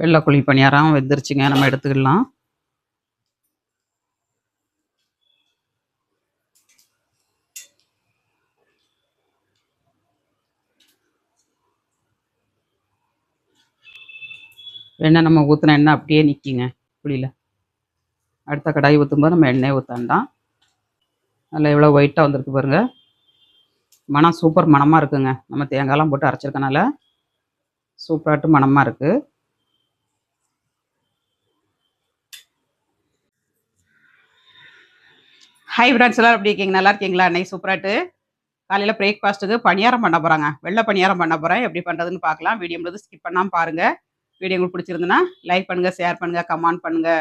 வெள்ளை குழி பணியாரம் வெந்துருச்சுங்க. நம்ம எடுத்துக்கலாம். எண்ணெய் நம்ம ஊற்றின எண்ணெய் அப்படியே நிற்கிங்க புளியில் அடுத்த கடாய் ஊற்றும்போது நம்ம எண்ணெய் ஊற்றாண்டாம் நல்லா எவ்வளோ ஒயிட்டாக வந்திருக்கு பாருங்கள் மனம் சூப்பர் மணமாக இருக்குங்க. நம்ம தேங்காயெலாம் போட்டு அரைச்சிருக்கனால சூப்பராகட்டும் மணமாக இருக்குது ஹை பிரான்ஸ் எல்லாம் எப்படி இருக்கீங்க? நல்லா இருக்கீங்களா? அன்னைக்கு சூப்பராட்டு காலையில் பிரேக்ஃபாஸ்ட்டுக்கு பணியாரம் பண்ண போகிறாங்க வெள்ளை பணியாரம் பண்ண போகிறேன் எப்படி பண்ணுறதுன்னு பார்க்கலாம். வீடியோ முழுது ஸ்கிப் பண்ணாமல் பாருங்கள் வீடியோ உங்களுக்கு பிடிச்சிருந்துன்னா லைக் பண்ணுங்கள் ஷேர் பண்ணுங்கள் கமெண்ட் பண்ணுங்கள்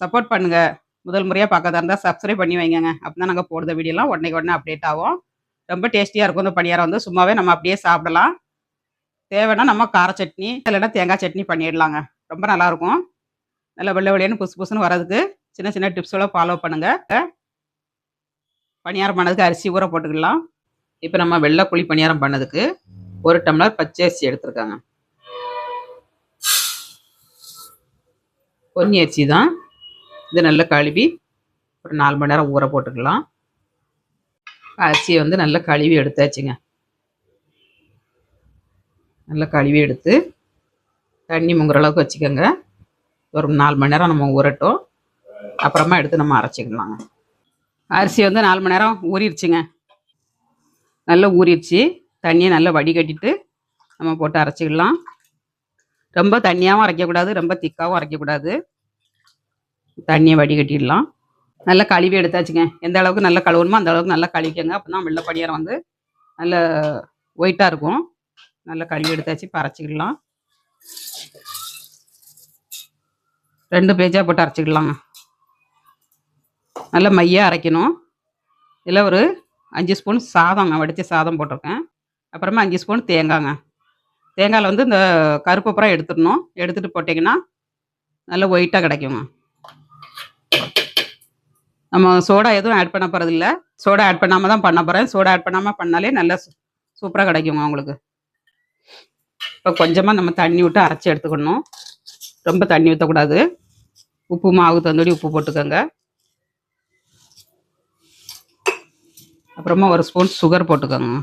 சப்போர்ட் பண்ணுங்கள் முதல் முறையாக பார்க்கறதா இருந்தால் சப்ஸ்கிரைப் பண்ணி வைங்கங்க. அப்போ தான் நாங்கள் போடுற வீடியோலாம் உடனே உடனே அப்டேட் ஆகும். ரொம்ப டேஸ்டியாக இருக்கும் இந்த பணியாரம் வந்து. சும்மாவே நம்ம அப்படியே சாப்பிடலாம். தேவைன்னா நம்ம கார சட்னி இல்லைன்னா தேங்காய் சட்னி பண்ணிடலாங்க. ரொம்ப நல்லாயிருக்கும் நல்லா வெள்ளை வெளியேன்னு புசு புசுன்னு வரதுக்கு சின்ன சின்ன டிப்ஸோட ஃபாலோ பண்ணுங்கள் பணியாரம் பண்ணதுக்கு அரிசி ஊற போட்டுக்கலாம். இப்போ நம்ம வெள்ளை குழி பணியாரம் பண்ணதுக்கு ஒரு டம்ளர் பச்சை அரிசி எடுத்துருக்காங்க. பொன்னி அரிசி தான். இது நல்லா கழுவி ஒரு நாலு மணி நேரம் ஊற போட்டுக்கலாம். அரிசியை வந்து நல்லா கழுவி எடுத்தாச்சுங்க. நல்லா கழுவி எடுத்து தண்ணி முங்குற அளவுக்கு வச்சுக்கோங்க. ஒரு நாலு மணி நேரம் நம்ம ஊறட்டும். அப்புறமா எடுத்து நம்ம அரைச்சிக்கலாங்க. அரிசி வந்து நாலு மணி நேரம் ஊறிடுச்சுங்க. நல்லா ஊறிடுச்சு. தண்ணியை நல்லா வடிகட்டிட்டு நம்ம போட்டு அரைச்சிக்கலாம். ரொம்ப தண்ணியாகவும் அரைக்கக்கூடாது ரொம்ப திக்காகவும் அரைக்கக்கூடாது. தண்ணியை வடிகட்டிடலாம். நல்லா கழுவி எடுத்தாச்சுங்க. எந்த அளவுக்கு நல்லா கழுவணுமோ அந்த அளவுக்கு நல்லா கழுவிக்கங்க. அப்போ தான் வெள்ளை பணியாரம் வந்து நல்ல ஒயிட்டாக இருக்கும். நல்லா கழுவி எடுத்தாச்சு. இப்போ அரைச்சிக்கலாம். ரெண்டு பேஜாக போட்டு அரைச்சிக்கலாங்க. நல்லா மையாக அரைக்கணும். இதில் ஒரு அஞ்சு ஸ்பூன் சாதங்க வடித்த சாதம் போட்டிருக்கேன். அப்புறமா அஞ்சு ஸ்பூன் தேங்காய்ங்க தேங்காயில் வந்து இந்த கருப்பு அப்புறம் எடுத்துடணும். எடுத்துகிட்டு போட்டிங்கன்னா நல்லா ஒயிட்டாக கிடைக்குங்க. நம்ம சோடா எதுவும் ஆட் பண்ண போகிறதில்ல சோடா ஆட் பண்ணாமல் தான் பண்ண போகிறேன் சோடா ஆட் பண்ணாமல் பண்ணாலே நல்லா சூப்பராக கிடைக்குங்க உங்களுக்கு. இப்போ கொஞ்சமாக நம்ம தண்ணி விட்டு அரைச்சி எடுத்துக்கணும். ரொம்ப தண்ணி ஊற்றக்கூடாது உப்பு மாவு தந்தோடி உப்பு போட்டுக்கோங்க. அப்புறமா ஒரு ஸ்பூன் சுகர் போட்டுக்கோங்க.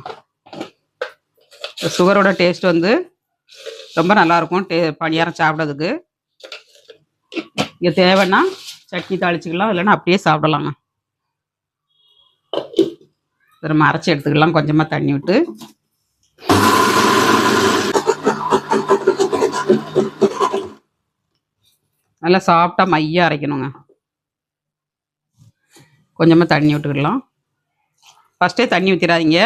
சுகரோட டேஸ்ட் வந்து ரொம்ப நல்லாயிருக்கும் டே பணியாரம் சாப்பிட்றதுக்கு. இங்கே தேவைன்னா சட்னி தாளிச்சிக்கலாம் இல்லைன்னா அப்படியே சாப்பிடலாங்க. நம்ம அரைச்சி எடுத்துக்கலாம். கொஞ்சமாக தண்ணி விட்டு. நல்லா சாப்பிட்டா மையாக அரைக்கணுங்க. கொஞ்சமாக தண்ணி விட்டுக்கலாம். ஃபஸ்ட்டே தண்ணி ஊற்றிடாதீங்க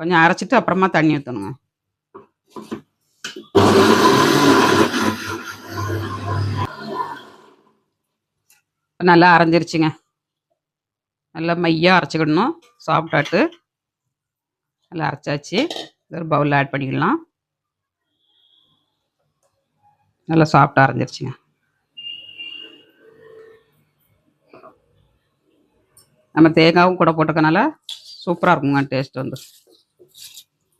கொஞ்சம் அரைச்சிட்டு அப்புறமா தண்ணி ஊற்றணுங்க நல்லா அரைஞ்சிருச்சுங்க. நல்லா மையாக அரைச்சிக்கிடணும். சாப்பிட்டாட்டு நல்லா அரைச்சாச்சு. ஒரு பவுலில் ஆட் பண்ணிக்கலாம். நல்லா சாஃப்டாக அரைஞ்சிருச்சுங்க. நம்ம தேங்காவும் கூட போட்டுக்கனால சூப்பராக இருக்குங்க டேஸ்ட் வந்து.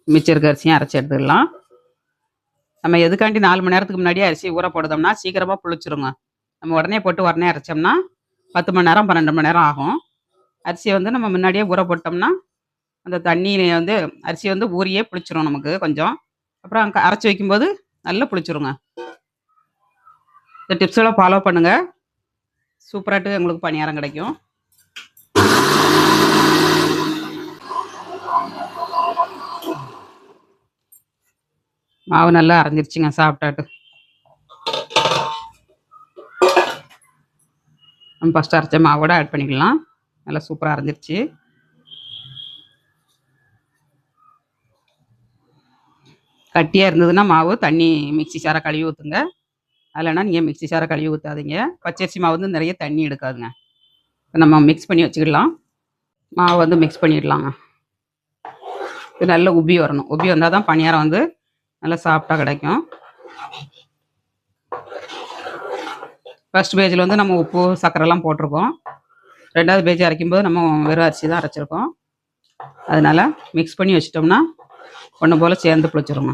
மிச்சம் இருக்க அரிசியும் அரைச்சி எடுத்துடலாம் நம்ம எதுக்காண்டி நாலு மணி நேரத்துக்கு முன்னாடியே அரிசி ஊற போடுதோம்னா சீக்கிரமாக புளிச்சிருங்க. நம்ம உடனே போட்டு உடனே அரைச்சோம்னா பத்து மணி நேரம் பன்னெண்டு மணி நேரம் ஆகும். அரிசியை வந்து நம்ம முன்னாடியே ஊற போட்டோம்னா அந்த தண்ணி வந்து அரிசி வந்து ஊறியே புளிச்சிரும் நமக்கு கொஞ்சம். அப்புறம் அங்கே அரைச்சி வைக்கும்போது நல்லா புளிச்சிருங்க. இந்த டிப்ஸெல்லாம் ஃபாலோ பண்ணுங்கள் சூப்பராட்டு எங்களுக்கு பணியாரம் கிடைக்கும். மாவு நல்லா அரைஞ்சிருச்சுங்க சாப்பிட்டாட்டு. நம்ம ஃபஸ்ட்டு அரைச்ச மாவோட ஆட் பண்ணிக்கலாம். நல்லா சூப்பராக அரைஞ்சிருச்சு. கட்டியாக இருந்ததுன்னா மாவு தண்ணி மிக்ஸி சாரை கழுவி ஊற்றுங்க அதில்னா நீங்கள் மிக்ஸி சாரை கழுவி ஊற்றாதீங்க பச்சரிசி மாவு வந்து நிறைய தண்ணி எடுக்காதுங்க. இப்போ நம்ம மிக்ஸ் பண்ணி வச்சுக்கிடலாம். மாவு வந்து மிக்ஸ் பண்ணிடலாங்க. இது நல்லா உப்பி வரணும். உப்பி வந்தால் தான் பணியாரம் வந்து நல்லா சாஃப்டாக கிடைக்கும். ஃபஸ்ட் பேஜில் வந்து நம்ம உப்பு சக்கரைலாம் போட்டிருக்கோம். ரெண்டாவது பேஜ் அரைக்கும்போது நம்ம வெறும் அரிசி தான் அரைச்சிருக்கோம். அதனால் மிக்ஸ் பண்ணி வச்சிட்டோம்னா ஒன்று போல் சேர்ந்து பிடிச்சிருங்க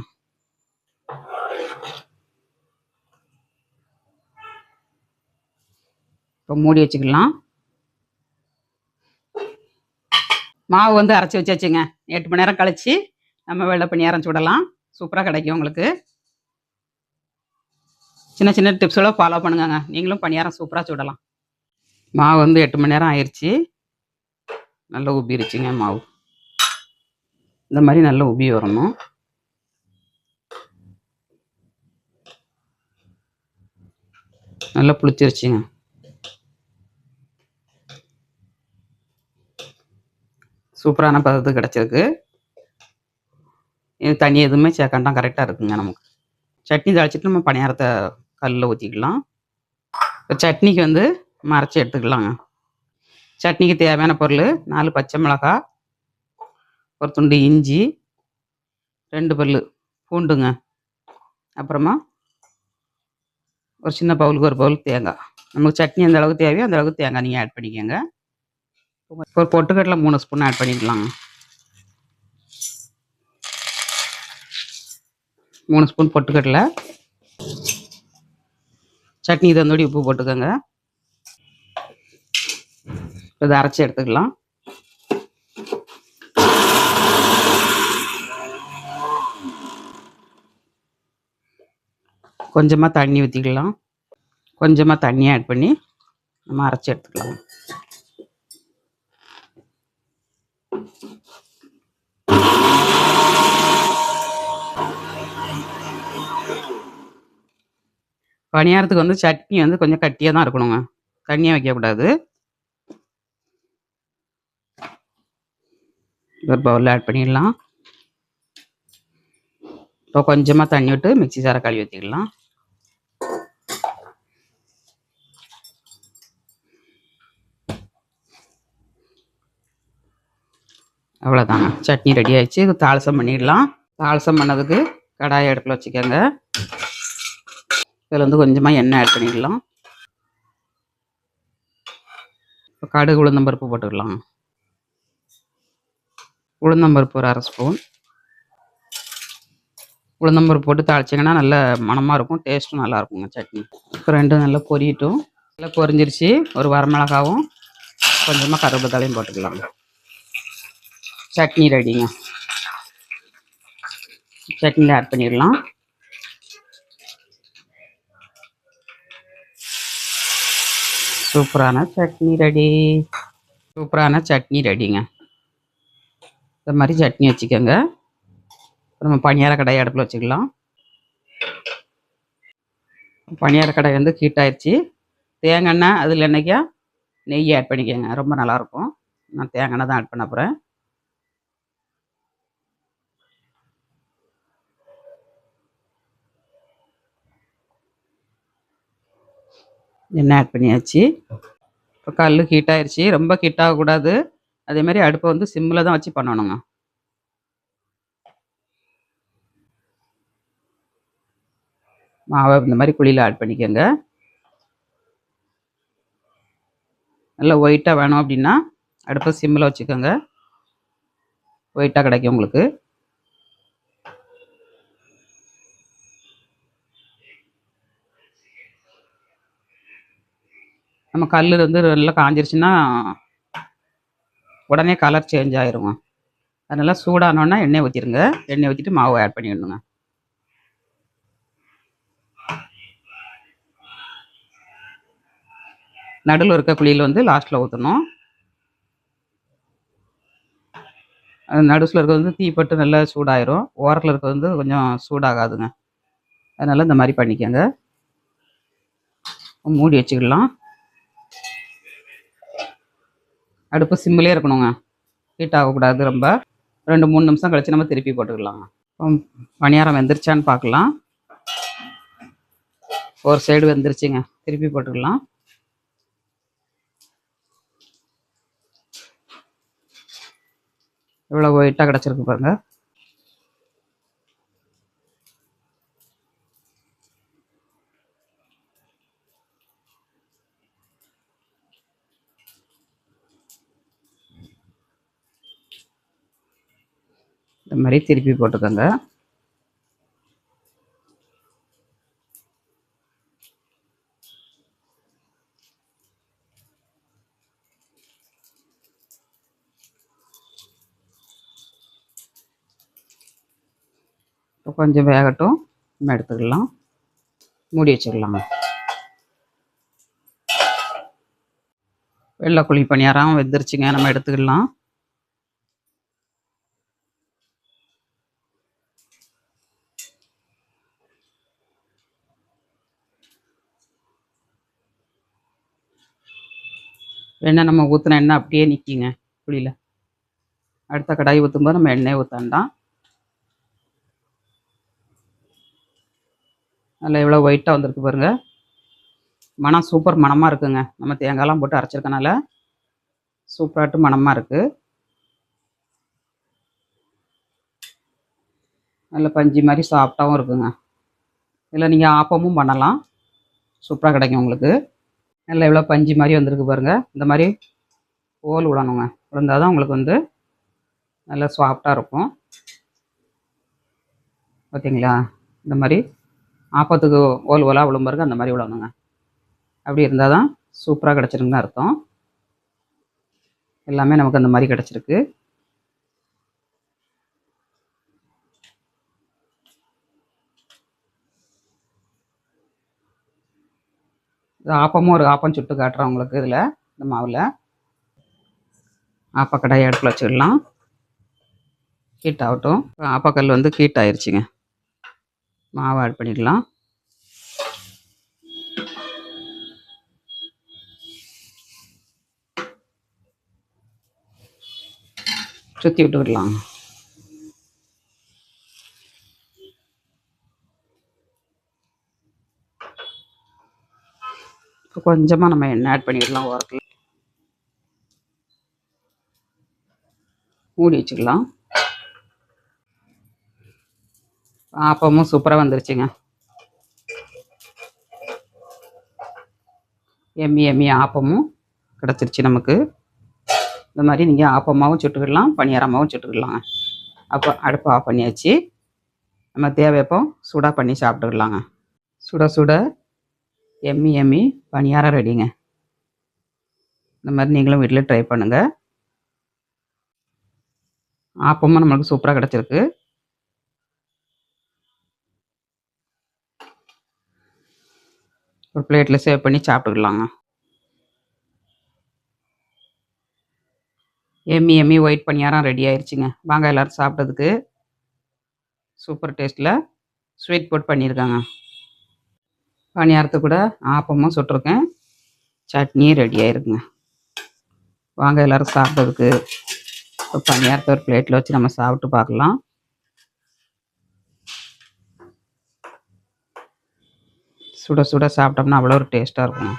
இப்போ மூடி வச்சுக்கலாம். மாவு வந்து அரைச்சி வச்சாச்சுங்க. எட்டு மணி நேரம் கழித்து நம்ம வெள்ளை பணியாரம் சுடலாம். சூப்பராக கிடைக்கும் உங்களுக்கு. சின்ன சின்ன டிப்ஸோட ஃபாலோ பண்ணுங்கங்க. நீங்களும் பணியாரம் சூப்பராக சுடலாம். மாவு வந்து எட்டு மணி நேரம் ஆயிடுச்சு நல்லா உபிருச்சுங்க மாவு. இந்த மாதிரி நல்லா உபி வரணும். நல்லா புளிச்சிருச்சுங்க. சூப்பரான பதத்து கிடச்சிருக்கு. தண்ணி எதுவுமே சேர்க்காண்டாம் கரெக்டாக இருக்குங்க நமக்கு. சட்னி தாளிச்சிட்டு நம்ம பணியாரத்தை கல்லில் ஊற்றிக்கலாம் இப்போ சட்னிக்கு வந்து மறைச்சி எடுத்துக்கலாங்க. சட்னிக்கு தேவையான பொருள் நாலு பச்சை மிளகாய் ஒரு துண்டு இஞ்சி ரெண்டு பல் பூண்டுங்க. அப்புறமா ஒரு சின்ன பவுலுக்கு ஒரு பவுல் தேங்காய். நமக்கு சட்னி எந்த அளவுக்கு தேவையோ அந்த அளவுக்கு தேங்காய் நீங்கள் ஆட் பண்ணிக்கோங்க. ஒரு பொட்டுக்கடலை மூணு ஸ்பூன் ஆட் பண்ணிக்கலாங்க. மூணு ஸ்பூன் பொட்டுக்கடலை. சட்னி தந்தோடி உப்பு போட்டுக்கோங்க. இதை அரைச்சி எடுத்துக்கலாம். கொஞ்சமாக தண்ணி ஊற்றிக்கலாம் கொஞ்சமாக தண்ணி ஆட் பண்ணி நம்ம அரைச்சி எடுத்துக்கலாம். பணியாரத்துக்கு வந்து சட்னி வந்து கொஞ்சம் கட்டியாக தான் இருக்கணுங்க. தண்ணியாக வைக்கக்கூடாது. ஒரு பவுலில் ஆட் பண்ணிடலாம். இப்போ கொஞ்சமாக தண்ணி விட்டு மிக்ஸி சாரை கழுவி ஊற்றிக்கலாம் அவ்வளோதாங்க. சட்னி ரெடி ஆயிடுச்சு. இது தாளசம் பண்ணிடலாம். தாளசம் பண்ணதுக்கு கடாயை அடுப்பில் வச்சுக்கோங்க. இதில் வந்து கொஞ்சமாக எண்ணெய் ஆட் பண்ணிடலாம். இப்போ கடுகு உளுந்தம்பருப்பு போட்டுக்கலாம். உளுந்தம்பருப்பு ஒரு அரை ஸ்பூன் உளுந்தம்பருப்பு போட்டு தாளிச்சிங்கன்னா நல்ல மனமாக இருக்கும் டேஸ்ட்டும் நல்லா இருக்குங்க சட்னி. இப்போ ரெண்டும் நல்லா பொரியட்டும். நல்லா பொரிஞ்சிருச்சு ஒரு வரமிளகாவும் கொஞ்சமாக கருவேப்பிலையும் போட்டுக்கலாம். சட்னி ரெடிங்க சட்னியில் ஆட் பண்ணிடலாம். சூப்பரான சட்னி ரெடி. சூப்பரான சட்னி ரெடிங்க. இந்த மாதிரி சட்னி வச்சுக்கோங்க. நம்ம பணியார கடாய் அடுப்பில் வச்சுக்கலாம். பணியார கடாய் வந்து ஹீட் ஆயிடுச்சு தேங்காய் எண்ணெய் அதில் என்னைக்கா நெய் ஆட் பண்ணிக்கோங்க. ரொம்ப நல்லாயிருக்கும் நான் தேங்காய் எண்ணெய் தான் ஆட் பண்ண போகிறேன் எண்ணெய் ஆட் பண்ணியாச்சு? இப்போ கல் ஹீட் ஆயிடுச்சு ரொம்ப ஹீட் ஆகக்கூடாது. அதே மாதிரி அடுப்பை வந்து சிம்மில் தான் வச்சு பண்ணணுங்க. மாவை இந்த மாதிரி குழியில் ஆட் பண்ணிக்கோங்க. நல்லா ஒயிட்டாக வேணும் அப்படின்னா அடுப்பை சிம்மில் வச்சுக்கோங்க. ஒயிட்டாக கிடைக்கும் உங்களுக்கு. நம்ம கல் வந்து நல்லா காஞ்சிருச்சுன்னா உடனே கலர் சேஞ்ச் ஆயிருங்க. அதனால சூடானோன்னா எண்ணெய் ஊற்றிடுங்க எண்ணெய் ஊற்றிட்டு மாவு ஆட் பண்ணிடணுங்க. நடுவில் இருக்க குழியில் வந்து லாஸ்ட்டில் ஊற்றணும் நடுவில் இருக்கிறது வந்து தீப்பட்டு நல்லா சூடாயிரும். ஓரத்தில் இருக்கிறது வந்து கொஞ்சம் சூடாகாதுங்க. அதனால் இந்த மாதிரி பண்ணிக்கோங்க. மூடி வச்சுக்கலாம். அடுப்பு சிம்மிலே இருக்கணுங்க. ஹீட் ஆகக்கூடாது ரொம்ப. ரெண்டு மூணு நிமிஷம் கழித்து நம்ம திருப்பி போட்டுக்கலாங்க பணியாரம் வெந்துருச்சான்னு பார்க்கலாம். ஒரு சைடு வெந்துருச்சுங்க. திருப்பி போட்டுக்கலாம். இவ்வளோ ஒயிட்டாக கிடச்சிருக்கு பாருங்கள் இந்த மாதிரி திருப்பி போட்டுக்கோங்க. இப்போ கொஞ்சம் வேகட்டும். நம்ம எடுத்துக்கலாம். மூடி வச்சுக்கலாங்க வெள்ளை குழி பணியாரம் வெந்துருச்சுங்க. நம்ம எடுத்துக்கலாம். எண்ணெய் நம்ம ஊற்றின எண்ணெய் அப்படியே நிற்கிங்க புளியில் அடுத்த கடாய் ஊற்றும்போது நம்ம எண்ணெய் ஊற்றாண்டாம் அதில் எவ்வளோ ஒயிட்டாக வந்திருக்கு பாருங்க. மனம் சூப்பர் மணமாக இருக்குங்க. நம்ம தேங்காயெலாம் போட்டு அரைச்சிருக்கனால சூப்பராட்டு மணமாக இருக்குது நல்ல பஞ்சு மாதிரி சாஃப்டாகவும் இருக்குங்க. இதில் நீங்கள் ஆப்பமும் பண்ணலாம். சூப்பராக கிடைக்கும் உங்களுக்கு. நல்லா எவ்வளோ பஞ்சு மாதிரி வந்திருக்கு பாருங்கள் இந்த மாதிரி ஓல் விடணுங்க. விழுந்தால் தான் உங்களுக்கு வந்து நல்லா சாஃப்டாக இருக்கும். பார்த்தீங்களா இந்த மாதிரி ஆப்பத்துக்கு ஓல் ஓலாக விழும் பாருங்க. அந்த மாதிரி விடணுங்க. அப்படி இருந்தால் தான் சூப்பராக கிடச்சிருக்குன்னு அர்த்தம். எல்லாமே நமக்கு அந்த மாதிரி கிடச்சிருக்கு. ஆப்பமும் ஒரு ஆப்பம் சுட்டு காட்டுறேன் உங்களுக்கு இதில் இந்த மாவில். ஆப்பக்கடாயை அடுப்பில் வச்சிடலாம் ஹீட் ஆகட்டும். ஆப்பக்கல் வந்து ஹீட் ஆயிடுச்சுங்க மாவை ஆட் பண்ணிடலாம் சுற்றி விட்டு இப்போ கொஞ்சமாக நம்ம எண்ணெய் ஆட் பண்ணிடலாம் ஓரத்தில் மூடி வச்சுக்கலாம். ஆப்பமும் சூப்பராக வந்துருச்சுங்க. எம்மி எம்மி ஆப்பமும் கிடச்சிருச்சு நமக்கு. இந்த மாதிரி நீங்கள் ஆப்பமாகவும் சுட்டுக்கிடலாம் பணியாரமாகவும் சுட்டுக்கிடலாங்க அப்போ அடுப்பு ஆஃப் பண்ணியாச்சு. நம்ம தேவையப்போ சூடாக பண்ணி சாப்பிட்டுக்கலாங்க. சுட சுட எம்மி எம்மி பணியாரம் ரெடிங்க. இந்த மாதிரி நீங்களும் வீட்டில் ட்ரை பண்ணுங்கள் ஆப்பமும் நம்மளுக்கு சூப்பராக கிடச்சிருக்கு. ஒரு பிளேட்டில் சேவ் பண்ணி சாப்பிட்டுக்கலாங்க. எம்மி எம்மி ஒயிட் பணியாரம் ரெடி ஆயிடுச்சுங்க வாங்க எல்லோரும் சாப்பிட்டதுக்கு சூப்பர் டேஸ்ட்டில் ஸ்வீட் போட் பண்ணியிருக்காங்க பணியாரத்து கூட ஆப்பமும் சுட்டிருக்கேன். சட்னியும் ரெடி ஆயிருக்குங்க. வாங்க எல்லோரும் சாப்பிட்டதுக்கு இப்போ பணியாரத்தை ஒரு பிளேட்டில் வச்சு நம்ம சாப்பிட்டு பார்க்கலாம். சுட சுட சாப்பிட்டோம்னா அவ்வளோ ஒரு டேஸ்ட்டாக இருக்கும்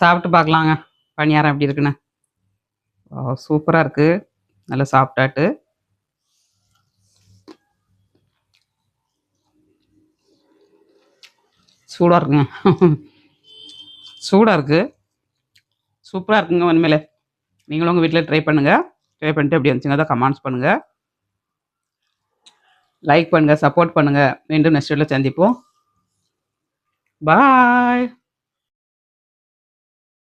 சாப்பிட்டு பார்க்கலாங்க. பணியாரம் எப்படி இருக்குன்னு. சூப்பராக இருக்குது நல்லா சாப்பிட்டாட்டு சூடாக இருக்குங்க சூடாக இருக்குது சூப்பராக இருக்குங்க உண்மையிலே நீங்களும் உங்கள் வீட்டில் ட்ரை பண்ணுங்கள் ட்ரை பண்ணிட்டு எப்படி இருந்துச்சுங்க அதை கமெண்ட்ஸ் பண்ணுங்கள் லைக் பண்ணுங்கள் சப்போர்ட் பண்ணுங்கள் மீண்டும் நெக்ஸ்ட் வீட்டில் சந்திப்போம். பாய்